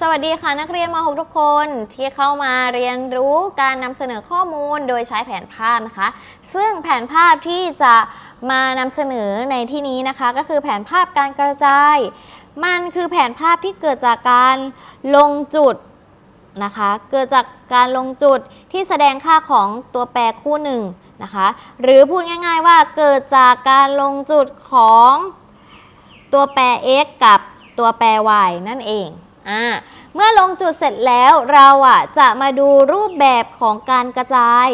สวัสดีค่ะนักเรียนม .6 ทุกคนที่เข้ามาเรียนรู้การนำเสนอข้อมูลโดยใช้แผนภาพนะคะ ซึ่งแผนภาพที่จะมานำเสนอในที่นี้นะคะ ก็คือแผนภาพการกระจาย มันคือแผนภาพที่เกิดจากการลงจุดนะคะ เกิดจากการลงจุดที่แสดงค่าของตัวแปรคู่หนึ่งนะคะ หรือพูดง่าย ๆ ว่าเกิดจากการลงจุดของตัวแปร x กับตัวแปร y นั่นเอง อ่าเมื่อลงจุดเสร็จแล้วเราอะจะมาดูรูปแบบของการกระจาย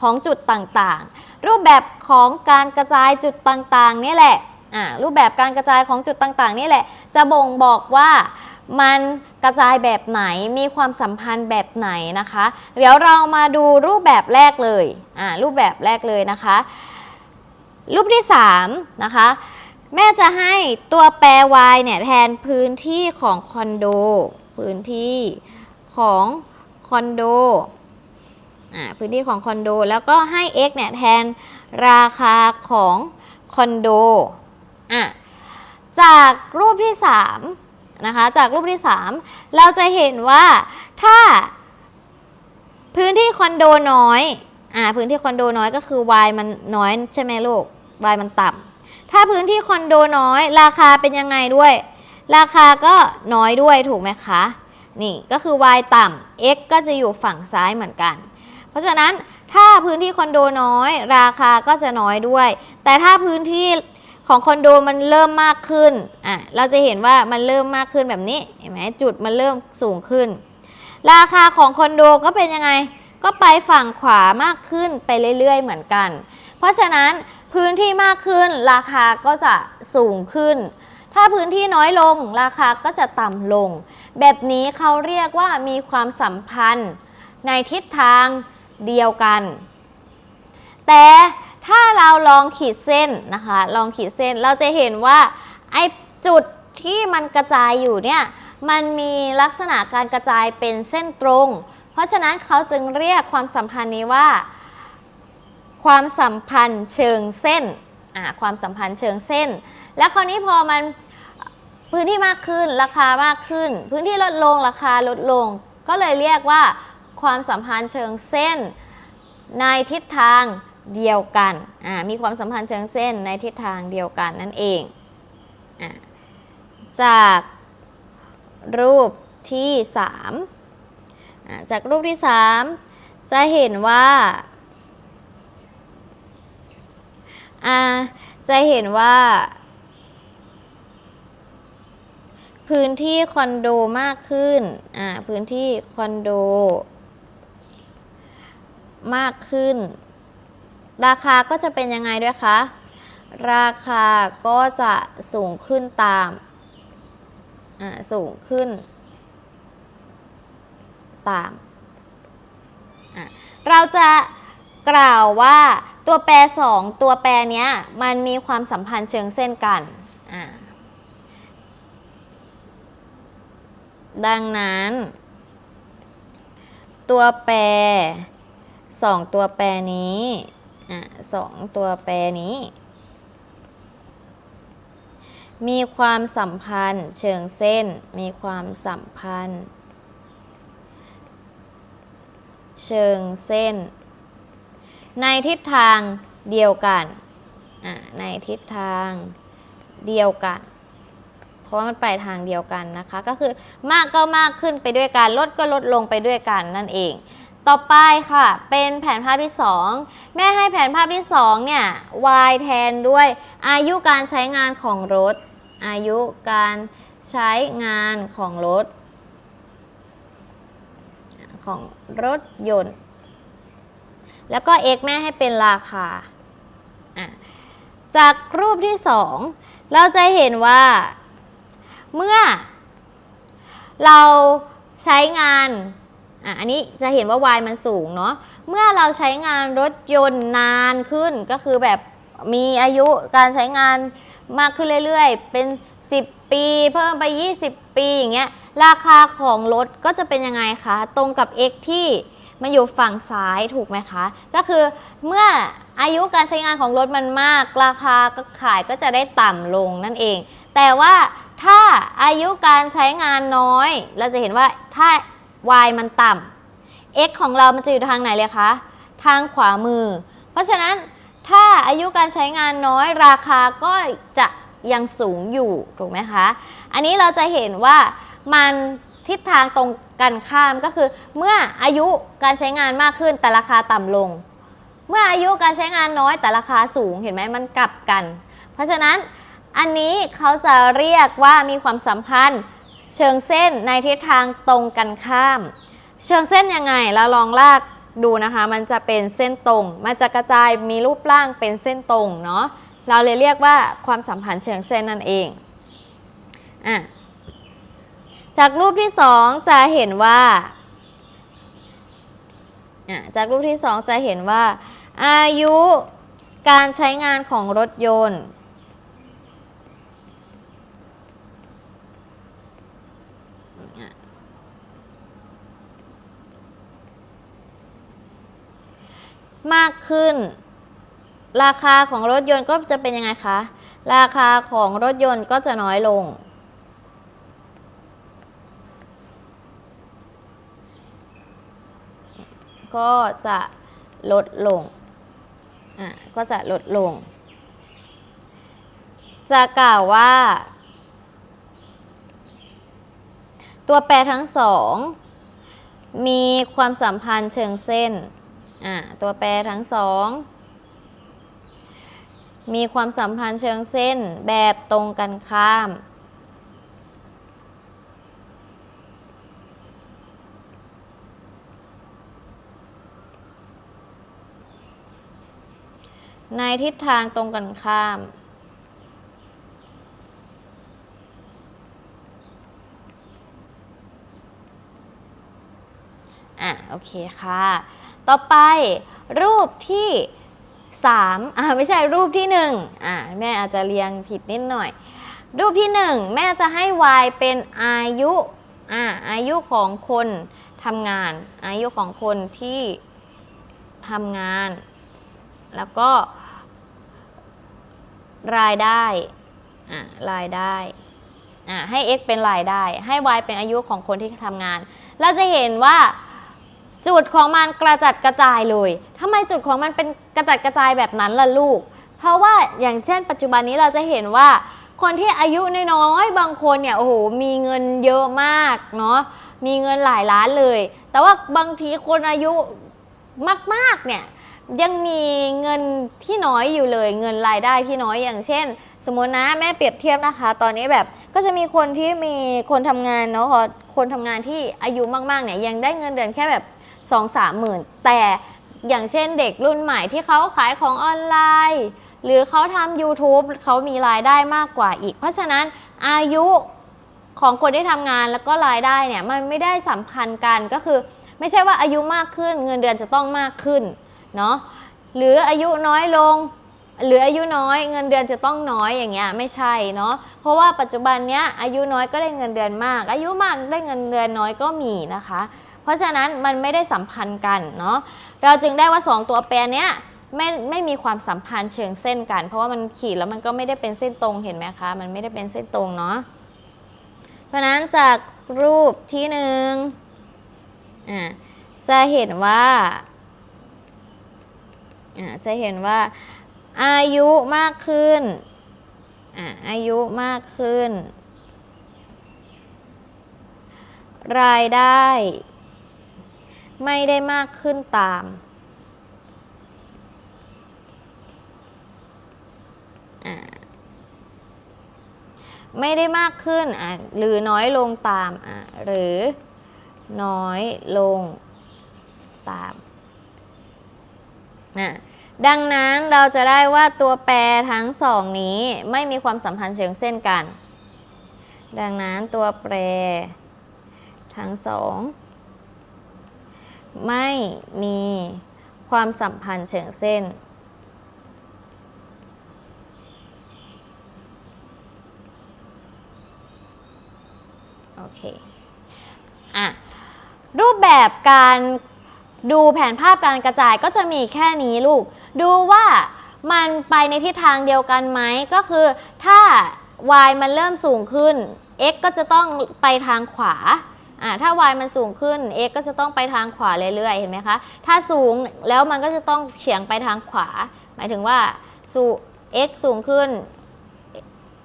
ของจุดต่างๆ รูปแบบของการกระจายจุดต่างๆนี่แหละอ่ารูปแบบการกระจายของจุดต่างๆนี่แหละ จะบ่งบอกว่ามันกระจายแบบไหนมีความสัมพันธ์แบบไหนนะคะ เดี๋ยวเรามาดูรูปแบบแรกเลยอ่ารูปแบบแรกเลยนะคะ รูปที่3นะคะ แม่จะให้ตัวแปร y เนี่ยแทนพื้นที่ของคอนโด พื้นที่ของคอนโดอ่าพื้นที่ของคอนโด แล้วก็ให้ x เนี่ยแทนราคาของคอนโดอะจากรูปที่3นะคะ จากรูปที่ 3 เราจะเห็นว่าถ้าพื้นที่คอนโดน้อยอ่าพื้นที่คอนโดน้อยก็คือ y มันน้อยใช่ไหมลูก y มันต่ำ ถ้าพื้นที่คอนโดน้อย ราคาเป็นยังไงด้วย ราคาก็น้อยด้วยถูกไหมคะ นี่ก็คือ y ต่ำ x ก็จะอยู่ฝั่งซ้ายเหมือนกัน เพราะฉะนั้นถ้าพื้นที่คอนโดน้อย ราคาก็จะน้อยด้วย แต่ถ้าพื้นที่ของคอนโดมันเริ่มมากขึ้น อะ เราจะเห็นว่ามันเริ่มมากขึ้นแบบนี้ เห็นไหมจุดมันเริ่มสูงขึ้น ราคาของคอนโดก็เป็นยังไง ก็ไปฝั่งขวามากขึ้นไปเรื่อยๆ เหมือนกัน เพราะฉะนั้น พื้นที่มากขึ้นราคาก็จะสูงขึ้น ถ้าพื้นที่น้อยลงราคาก็จะต่ำลง แบบนี้เขาเรียกว่ามีความสัมพันธ์ในทิศทางเดียวกัน แต่ถ้าเราลองขีดเส้นนะคะ ลองขีดเส้นเราจะเห็นว่าไอ้จุดที่มันกระจายอยู่เนี่ยมันมีลักษณะการกระจายเป็นเส้นตรง เพราะฉะนั้นเขาจึงเรียกความสัมพันธ์นี้ว่า ความสัมพันธ์เชิงเส้นความสัมพันธ์เชิงเส้น แล้วคราวนี้พอมันพื้นที่มากขึ้นราคามากขึ้น พื้นที่ลดลงราคาลดลง ก็เลยเรียกว่า ความสัมพันธ์เชิงเส้น ในทิศทางเดียวกันมีความสัมพันธ์เชิงเส้นในทิศทางเดียวกันนั่นเองอจากรูปที่3จากรูปที่ 3 จะเห็นว่า อ่าจะเห็นว่า พื้นที่คอนโดมากขึ้นอ่าพื้นที่คอนโดมากขึ้น ราคาก็จะเป็นยังไงด้วยคะ ราคาก็จะสูงขึ้นตามอ่าสูงขึ้น ตามอะเราจะกล่าวว่า ตัวแปร 2 ตัวแปรเนี้ยมันมีความสัมพันธ์เชิงเส้นกัน ดังนั้น ตัวแปร 2 ตัวแปรนี้สองตัวแปรนี้ มีความสัมพันธ์เชิงเส้น มีความสัมพันธ์ เชิงเส้น ในทิศทางเดียวกันอะในทิศทางเดียวกัน เพราะว่ามันไปทางเดียวกันนะคะ ก็คือมากก็มากขึ้นไปด้วยกัน ลดก็ลดลงไปด้วยกันนั่นเอง ต่อไปค่ะ เป็นแผนภาพที่ 2 แม่ให้แผนภาพที่ 2 เนี่ย y แทนด้วยอายุการใช้งานของรถ อายุการใช้งานของรถ ของรถยนต์ แล้วก็ x แม่ให้เป็นราคา จากรูปที่ 2 เราจะเห็นว่า เมื่อ เราใช้งานออันนี้จะเห็นว่า y มันสูงเนาะ เมื่อเราใช้งานรถยนต์นานขึ้นก็คือแบบมีอายุการใช้งานมากขึ้นเรื่อยๆ เป็น 10 ปีเพิ่มไป 20 ปีอย่างเงี้ย ราคาของรถก็จะเป็นยังไงคะ ตรงกับ x ที่ มันอยู่ฝั่งซ้ายถูกไหมคะ ก็คือเมื่ออายุการใช้งานของรถมันมาก ราคาก็ขายก็จะได้ต่ำลงนั่นเอง แต่ว่าถ้าอายุการใช้งานน้อย เราจะเห็นว่าถ้า y มันต่ำ x ของเรามันจะอยู่ทางไหนเลยคะ ทางขวามือ เพราะฉะนั้นถ้าอายุการใช้งานน้อยราคาก็จะยังสูงอยู่ถูกไหมคะ อันนี้เราจะเห็นว่ามันทิศทางตรง กันข้ามก็คือเมื่ออายุการใช้งานมากขึ้นแต่ราคาต่ำลง เมื่ออายุการใช้งานน้อยแต่ราคาสูงเห็นไหมมันกลับกัน เพราะฉะนั้นอันนี้เขาจะเรียกว่ามีความสัมพันธ์ เชิงเส้นในทิศทางตรงกันข้าม เชิงเส้นยังไงเราลองลากดูนะคะ มันจะเป็นเส้นตรง มันจะกระจายมีรูปร่างเป็นเส้นตรงเนาะเราเลยเรียกว่าความสัมพันธ์เชิงเส้นนั่นเองอะ จากรูปที่สองจะเห็นว่าจากรูปที่สองจะเห็นว่า อายุการใช้งานของรถยนต์ มากขึ้น ราคาของรถยนต์ก็จะเป็นยังไงคะ ราคาของรถยนต์ก็จะน้อยลง ก็จะลดลง อะ ก็จะลดลง จะกล่าวว่า ตัวแปรทั้งสองมีความสัมพันธ์เชิงเส้น อะ ตัวแปรทั้งสองมีความสัมพันธ์เชิงเส้นแบบตรงกันข้าม ในทิศทางตรงกันข้าม อะ โอเคค่ะ ต่อไปรูปที่3อ่าไม่ใช่รูปที่1อ่าแม่อาจจะเรียงผิดนิดหน่อย รูปที่1แม่จะให้ y เป็นอายุอ่าอายุของคนทำงาน อายุของคนที่ทำงาน แล้วก็ รายได้อ่ารายได้อ่าให้ x เป็นรายได้ ให้ y เป็นอายุของคนที่ทำงาน เราจะเห็นว่าจุดของมันกระจัดกระจายเลยทำไมจุดของมันเป็นกระจัดกระจายแบบนั้นล่ะลูก เพราะว่าอย่างเช่น ปัจจุบันนี้เราจะเห็นว่าคนที่อายุน้อยๆบางคนเนี่ยโอ้โหมีเงินเยอะมากเนาะมีเงินหลายล้านเลย แต่ว่าบางทีคนอายุมากๆเนี่ย ยังมีเงินที่น้อยอยู่เลย เงินรายได้ที่น้อยอย่างเช่น สมมตินะแม่เปรียบเทียบนะคะ ตอนนี้แบบก็จะมีคนที่มีคนทำงานเนาะคนทำงานที่อายุมากๆเนี่ยยังได้เงินเดือนแค่แบบสองสามหมื่นแต่อย่างเช่นเด็กรุ่นใหม่ที่เขาขายของออนไลน์ หรือเขาทำ YouTube เขามีรายได้มากกว่าอีก เพราะฉะนั้นอายุของคนที่ทำงานแล้วก็รายได้เนี่ยมันไม่ได้สัมพันธ์กันก็คือ ไม่ใช่ว่าอายุมากขึ้น เงินเดือนจะต้องมากขึ้น เนาะหรืออายุน้อยลง หรืออายุน้อยเงินเดือนจะต้องน้อยอย่างเงี้ยไม่ใช่เนาะเพราะว่าปัจจุบันเนี้ยอายุน้อยก็ได้เงินเดือนมาก อายุมากได้เงินเดือนน้อยก็มีนะคะ เพราะฉะนั้นมันไม่ได้สัมพันธ์กันเนาะเราจึงได้ว่า 2 ตัวแปรเนี้ยไม่ไม่มีความสัมพันธ์เชิงเส้นกัน เพราะว่ามันขีดแล้วมันก็ไม่ได้เป็นเส้นตรงเห็นไหมคะ มันไม่ได้เป็นเส้นตรงเนาะเพราะฉะนั้นจากรูปที่หนึ่งอ่าจะเห็นว่า จะเห็นว่าอายุมากขึ้นอายุมากขึ้น รายได้ ไม่ได้มากขึ้นตามไม่ได้มากขึ้นหรือน้อยลงตามหรือน้อยลงตามอะ ดังนั้นเราจะได้ว่าตัวแปรทั้งสองนี้ไม่มีความสัมพันธ์เชิงเส้นกัน ดังนั้นตัวแปรทั้งสองไม่มีความสัมพันธ์เชิงเส้น โอเค อะ รูปแบบการดูแผนภาพการกระจายก็จะมีแค่นี้ลูก ดูว่ามันไปในทิศทางเดียวกันไหมก็คือถ้า y มันเริ่มสูงขึ้น x ก็จะต้องไปทางขวาอ่าถ้า y มันสูงขึ้น x ก็จะต้องไปทางขวาเรื่อยๆ เห็นไหมคะ ถ้าสูงแล้วมันก็จะต้องเฉียงไปทางขวา หมายถึงว่าสู x สูงขึ้น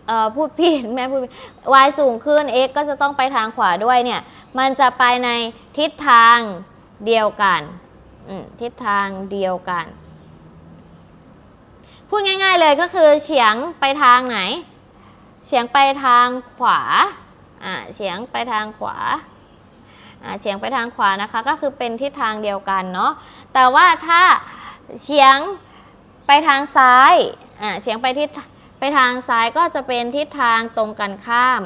เอ่อพูดผิดแม่พูดผิด y สูงขึ้น x ก็จะต้องไปทางขวาด้วยเนี่ย มันจะไปในทิศทางเดียวกัน ทิศทางเดียวกัน พูดง่าย ๆเลยก็คือเฉียงไปทางไหน เฉียงไปทางขวาอ่าเฉียงไปทางขวาอ่าเฉียงไปทางขวานะคะ ก็คือเป็นทิศทางเดียวกันเนาะแต่ว่าถ้าเฉียงไปทางซ้ายอ่าเฉียงไปทิศไปทางซ้ายก็จะเป็นทิศทางตรงกันข้าม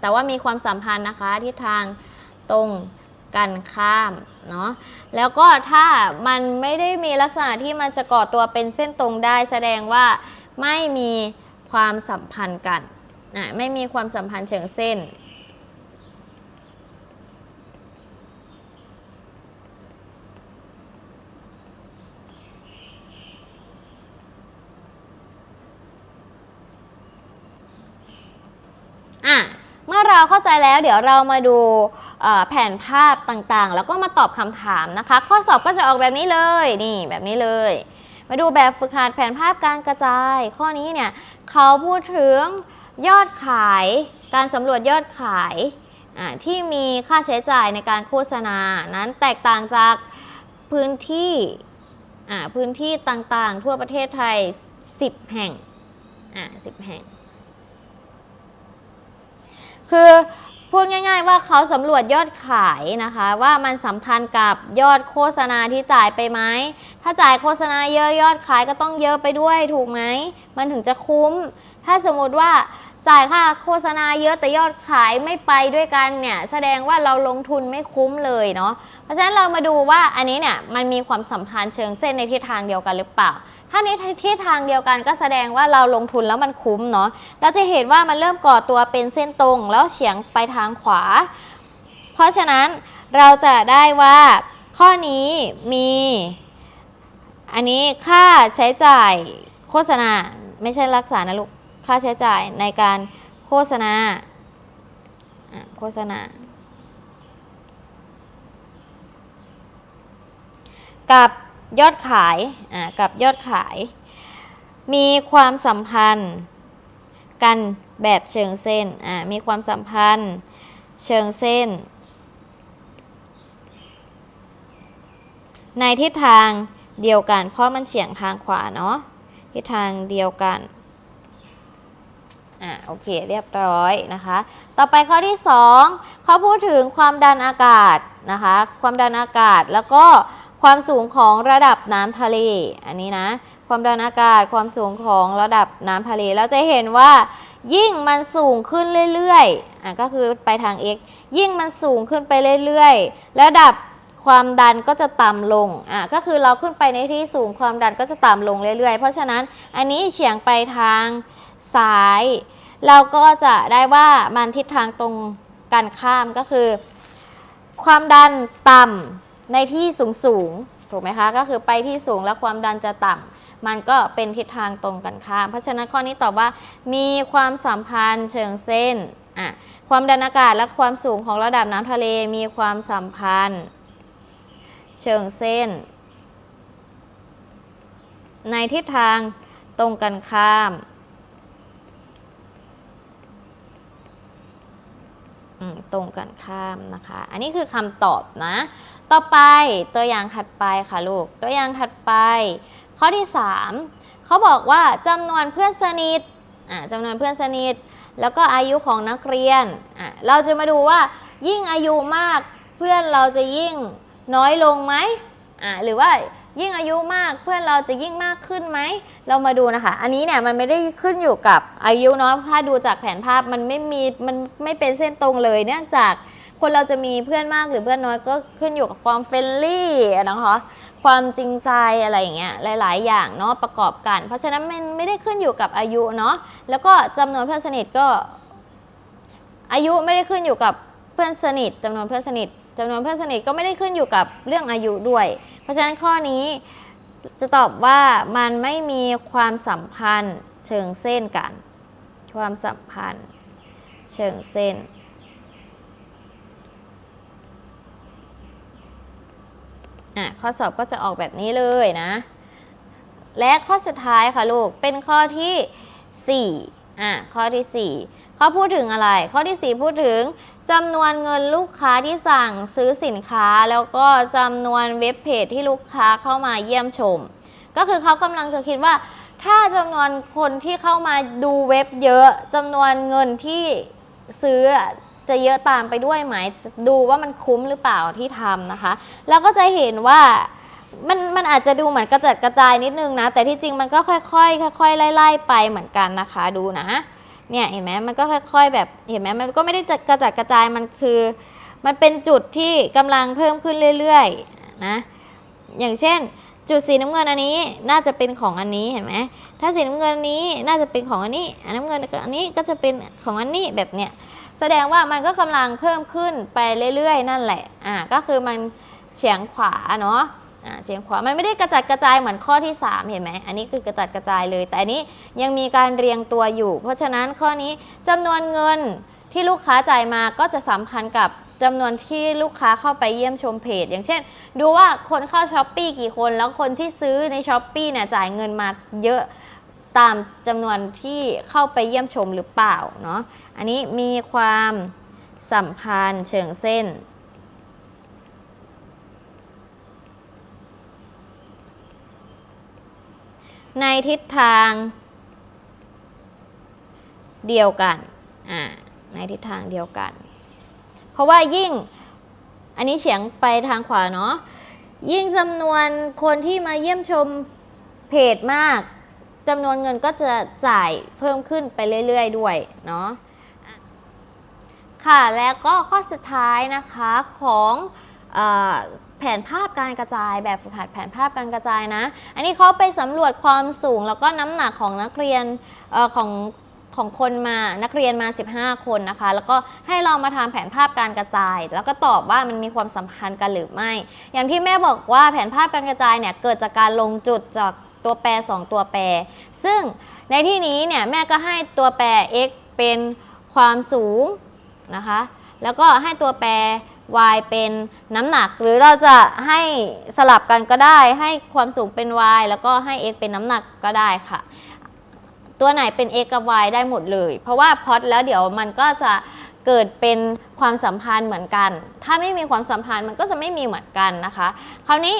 แต่ว่ามีความสัมพันธ์นะคะทิศทางตรง กันข้ามเนาะแล้วก็ถ้ามันไม่ได้มีลักษณะที่มันจะก่อตัวเป็นเส้นตรงได้ แสดงว่าไม่มีความสัมพันธ์กันอะไม่มีความสัมพันธ์เชิงเส้นอะเมื่อเราเข้าใจแล้วเดี๋ยวเรามาดู แผนภาพต่างๆ แล้วก็มาตอบคำถามนะคะ ข้อสอบก็จะออกแบบนี้เลยนี่แบบนี้เลย มาดูแบบฝึกหัดแผนภาพการกระจาย ข้อนี้เนี่ยเขาพูดถึงยอดขายการสำรวจยอดขายที่มีค่าใช้จ่ายในการโฆษณา นั้นแตกต่างจากพื้นที่พื้นที่ต่างๆ ทั่วประเทศไทย 10 แห่ง 10 แห่ง คือ พูดง่ายๆว่าเขาสำรวจยอดขายนะคะ ว่ามันสัมพันธ์กับยอดโฆษณาที่จ่ายไปไหม ถ้าจ่ายโฆษณาเยอะยอดขายก็ต้องเยอะไปด้วยถูกไหม มันถึงจะคุ้ม ถ้าสมมติว่าจ่ายค่าโฆษณาเยอะแต่ยอดขายไม่ไปด้วยกันเนี่ยแสดงว่าเราลงทุนไม่คุ้มเลยเนาะ เพราะฉะนั้นเรามาดูว่าอันนี้เนี่ยมันมีความสัมพันธ์เชิงเส้นในทิศทางเดียวกันหรือเปล่า ถ้าในทิศทางเดียวกันก็แสดงว่าเราลงทุนแล้วมันคุ้มเนาะเราจะเห็นว่ามันเริ่มก่อตัวเป็นเส้นตรงแล้วเฉียงไปทางขวา เพราะฉะนั้นเราจะได้ว่าข้อนี้มี อันนี้ค่าใช้จ่ายโฆษณาไม่ใช่รักษานะลูก ค่าใช้จ่ายในการโฆษณาอะโฆษณา กับ ยอดขายอะกับยอดขาย มีความสัมพันธ์กันแบบเชิงเส้นอะมีความสัมพันธ์เชิงเส้น ในทิศทางเดียวกัน เพราะมันเฉียงทางขวาเนาะทิศทางเดียวกันอะโอเคเรียบร้อยนะคะ ต่อไปข้อที่ 2เขาพูดถึงความดันอากาศนะคะ ความดันอากาศแล้วก็ ความสูงของระดับน้ำทะเล อันนี้นะ ความดันอากาศ ความสูงของระดับน้ำทะเล เราจะเห็นว่า ยิ่งมันสูงขึ้นเรื่อยๆ อะก็คือไปทาง x ยิ่งมันสูงขึ้นไปเรื่อยๆ ระดับความดันก็จะต่ำลง อะก็คือเราขึ้นไปในที่สูงความดันก็จะต่ำลงเรื่อยๆ เพราะฉะนั้นอันนี้เฉียงไปทางซ้าย เราก็จะได้ว่ามันทิศทางตรงกันข้ามก็คือ ความดันต่ำ ในที่สูงสูงถูกไหมคะ ก็คือไปที่สูงแล้วความดันจะต่ำมันก็เป็นทิศทางตรงกันข้าม เพราะฉะนั้นข้อนี้ตอบว่า มีความสัมพันธ์เชิงเส้นอะความดันอากาศและความสูงของระดับน้ำทะเลมีความสัมพันธ์ เชิงเส้น ในทิศทางตรงกันข้ามตรงกันข้ามนะคะ อันนี้คือคำตอบนะ ต่อไปตัวอย่างถัดไปค่ะลูก ตัวอย่างถัดไป ข้อที่ 3เขาบอกว่าจำนวนเพื่อนสนิทอ่าจำนวนเพื่อนสนิท แล้วก็อายุของนักเรียนอะเราจะมาดูว่ายิ่งอายุมากเพื่อนเราจะยิ่งน้อยลงไหมอ่าหรือว่ายิ่งอายุมากเพื่อนเราจะยิ่งมากขึ้นไหม เรามาดูนะคะ อันนี้เนี่ยมันไม่ได้ขึ้นอยู่กับอายุเนาะถ้าดูจากแผนภาพมันไม่มีมันไม่เป็นเส้นตรงเลยเนื่องจาก คนเราจะมีเพื่อนมากหรือเพื่อนน้อยก็ขึ้นอยู่กับความเฟรนลี่นะคะความจริงใจอะไรอย่างเงี้ยหลาย ๆ อย่างเนาะประกอบกัน เพราะฉะนั้นมันไม่ได้ขึ้นอยู่กับอายุเนาะแล้วก็จำนวนเพื่อนสนิทก็ อายุไม่ได้ขึ้นอยู่กับเพื่อนสนิทจำนวนเพื่อนสนิทจำนวนเพื่อนสนิทก็ไม่ได้ขึ้นอยู่กับเรื่องอายุด้วย เพราะฉะนั้นข้อนี้จะตอบว่ามันไม่มีความสัมพันธ์เชิงเส้นกัน ความสัมพันธ์เชิงเส้น อะข้อสอบก็จะออกแบบนี้เลยนะ และข้อสุดท้ายค่ะลูกเป็นข้อที่4อะข้อที่ 4 เขาพูดถึงอะไร ข้อที่ 4 พูดถึงจำนวนเงินลูกค้าที่สั่งซื้อสินค้า แล้วก็จำนวนเว็บเพจที่ลูกค้าเข้ามาเยี่ยมชม ก็คือเขากำลังจะคิดว่า ถ้าจำนวนคนที่เข้ามาดูเว็บเยอะจำนวนเงินที่ซื้อ จะเยอะตามไปด้วยไหมดูว่ามันคุ้มหรือเปล่าที่ทำนะคะ แล้วก็จะเห็นว่ามันมันอาจจะดูเหมือนกระจัดกระจายนิดนึงนะ แต่ที่จริงมันก็ค่อยๆค่อยๆไล่ๆไปเหมือนกันนะคะดูนะเนี่ยเห็นไหมมันก็ค่อย ๆ แบบเห็นไหมมันก็ไม่ได้จัดกระจัดกระจายมันคือ มันเป็นจุดที่กำลังเพิ่มขึ้นเรื่อยๆนะอย่างเช่น จุดสีน้ำเงินอันนี้น่าจะเป็นของอันนี้เห็นไหมถ้าสีน้ำเงินนี้น่าจะเป็นของอันนี้ อันน้ำเงินอันนี้ก็จะเป็นของอันนี้แบบเนี้ย แสดงว่ามันก็กำลังเพิ่มขึ้นไปเรื่อยๆ นั่นแหละอ่าก็คือมันเฉียงขวาเนาะอ่าเฉียงขวามันไม่ได้กระจัดกระจายเหมือนข้อที่ 3 เห็นไหมอันนี้คือกระจัดกระจายเลย แต่อันนี้ยังมีการเรียงตัวอยู่ เพราะฉะนั้นข้อนี้จำนวนเงินที่ลูกค้าจ่ายมาก็จะสัมพันธ์กับจำนวนที่ลูกค้าเข้าไปเยี่ยมชมเพจ อย่างเช่น ดูว่าคนเข้าช้อปปีกี่คนแล้วคนที่ซื้อในช้อปปีเนี่ยจ่ายเงินมาเยอะ ตามจำนวนที่เข้าไปเยี่ยมชมหรือเปล่าเนาะอันนี้มีความสัมพันธ์เชิงเส้น ในทิศทางเดียวกันอ่าในทิศทางเดียวกัน เพราะว่ายิ่งอันนี้เฉียงไปทางขวาเนาะยิ่งจำนวนคนที่มาเยี่ยมชมเพจมาก จำนวนเงินก็จะจ่ายเพิ่มขึ้นไปเรื่อยๆ ด้วยเนาะค่ะแล้วก็ข้อสุดท้ายนะคะของอแผนภาพการกระจายแบบฝึกหัดแผนภาพการกระจายนะ อันนี้เขาไปสำรวจความสูงแล้วก็น้ำหนักของนักเรียนออของของคนมานักเรียนมา 15 คนนะคะ แล้วก็ให้เรามาทำแผนภาพการกระจาย แล้วก็ตอบว่ามันมีความสัมพันธ์กันหรือไม่ อย่างที่แม่บอกว่าแผนภาพการกระจายเนี่ยเกิดจากการลงจุดจาก ตัวแปร 2 ตัวแปร ซึ่งในที่นี้เนี่ยแม่ก็ให้ตัวแปร x เป็นความสูงนะคะ แล้วก็ให้ตัวแปร y เป็นน้ำหนัก หรือเราจะให้สลับกันก็ได้ ให้ความสูงเป็น y แล้วก็ให้ x เป็นน้ำหนักก็ได้ค่ะ ตัวไหนเป็น x กับ y ได้หมดเลย เพราะว่าพอดแล้วเดี๋ยวมันก็จะเกิดเป็นความสัมพันธ์เหมือนกัน ถ้าไม่มีความสัมพันธ์มันก็จะไม่มีเหมือนกันนะคะ คราวนี้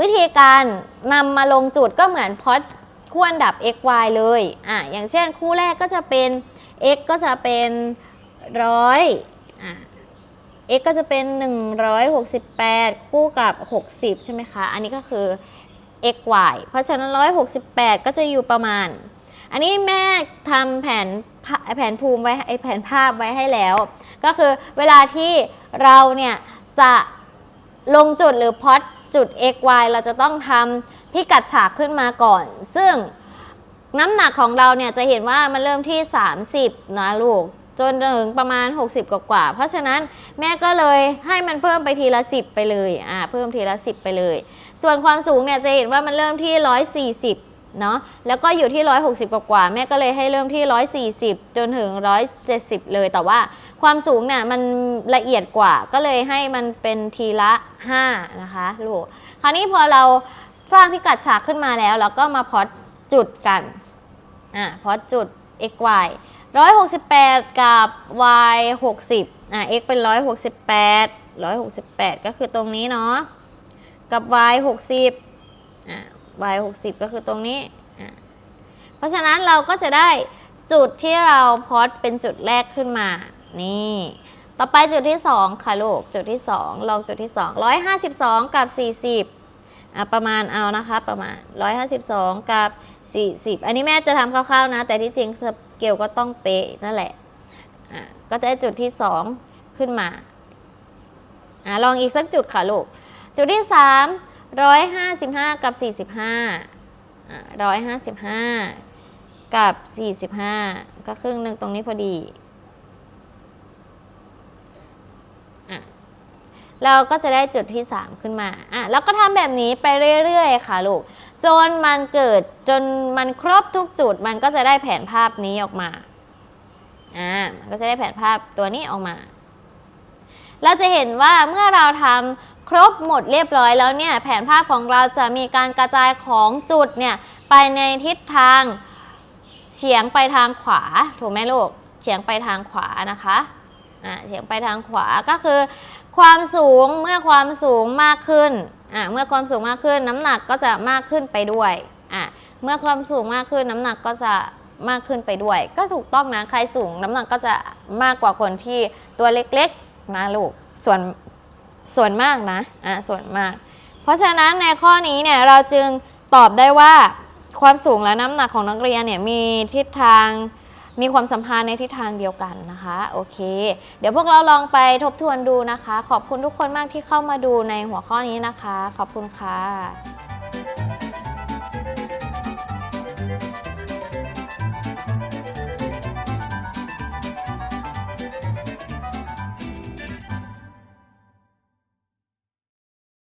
วิธีการนำมาลงจุดก็เหมือนพอดคู่อันดับ x y เลยอะอย่างเช่นคู่แรกก็จะเป็น x ก็จะเป็นร้อยอะ x ก็จะเป็น 168 คู่กับ 60 ใช่ไหมคะ อันนี้ก็คือ x y เพราะฉะนั้น 168 ก็จะอยู่ประมาณ อันนี้แม่ทำแผนแผนภูมิไว้ไอแผนภาพไว้ให้แล้ว ก็คือเวลาที่เราเนี่ยจะลงจุดหรือพอด จุด x y เราจะต้องทำพิกัดฉากขึ้นมาก่อน ซึ่งน้ำหนักของเราเนี่ยจะเห็นว่ามันเริ่มที่ 30 นะลูก จนถึงประมาณ 60 กว่าๆเพราะฉะนั้นแม่ก็เลยให้มันเพิ่มไปทีละ 10 ไปเลยอ่าเพิ่มทีละ 10 ไปเลย ส่วนความสูงเนี่ยจะเห็นว่ามันเริ่มที่ 140เนาะแล้วก็อยู่ที่ 160 กว่าๆแม่ก็เลยให้เริ่มที่ 140 จนถึง 170 เลย แต่ว่า ความสูงเนี่ยมันละเอียดกว่าก็เลยให้มันเป็นทีละ 5 นะคะลูกคราวนี้พอเราสร้างพิกัดฉากขึ้นมาแล้ว เราก็มาพอดจุดกันอะพอดจุด x y 168 กับ y 60อะ x เป็น 168 168 ก็คือตรงนี้เนาะกับ y 60อะ y 60 ก็คือตรงนี้อะเพราะฉะนั้นเราก็จะได้จุดที่เราพอดเป็นจุดแรกขึ้นมา นี่ ต่อไปจุดที่ 2 ค่ะลูก จุดที่ 2 ลองจุดที่ 2 152 กับ 40อะประมาณเอานะคะ ประมาณ 152 กับ 40 อันนี้แม่จะทำคร่าวๆนะ แต่ที่จริงสเกลก็ต้องเป๊ะนั่นแหละอะก็จะได้จุดที่ 2 ขึ้นมาอะลองอีกสักจุดค่ะลูก จุดที่ 3 155 กับ 45อะ155 กับ 45 ก็ครึ่งหนึ่งตรงนี้พอดีอะ เราก็จะได้จุดที่ 3 ขึ้นมาอะแล้วก็ทำแบบนี้ไปเรื่อยๆ ค่ะลูก จนมันเกิดจนมันครบทุกจุด มันก็จะได้แผนภาพนี้ออกมาอ่ามันก็จะได้แผนภาพตัวนี้ออกมา เราจะเห็นว่าเมื่อเราทำครบหมดเรียบร้อยแล้วเนี่ยแผนภาพของเราจะมีการกระจายของจุดเนี่ยไปในทิศทางเฉียงไปทางขวาถูกไหมลูกเฉียงไปทางขวานะคะอ่าเฉียงไปทางขวาก็คือ ความสูงเมื่อความสูงมากขึ้นอ่าเมื่อความสูงมากขึ้นน้ำหนักก็จะมากขึ้นไปด้วยอ่าเมื่อความสูงมากขึ้นน้ำหนักก็จะมากขึ้นไปด้วย ก็ถูกต้องนะใครสูงน้ำหนักก็จะมากกว่าคนที่ตัวเล็กๆนะลูกส่วนส่วนมากนะอ่าส่วนมาก เพราะฉะนั้นในข้อนี้เนี่ยเราจึงตอบได้ว่าความสูงและน้ำหนักของนักเรียนเนี่ยมีทิศทาง มีความสัมพันธ์ในทิศทางเดียวกันนะคะโอเค เดี๋ยวพวกเราลองไปทบทวนดูนะคะ ขอบคุณทุกคนมากที่เข้ามาดูในหัวข้อนี้นะคะ ขอบคุณค่ะ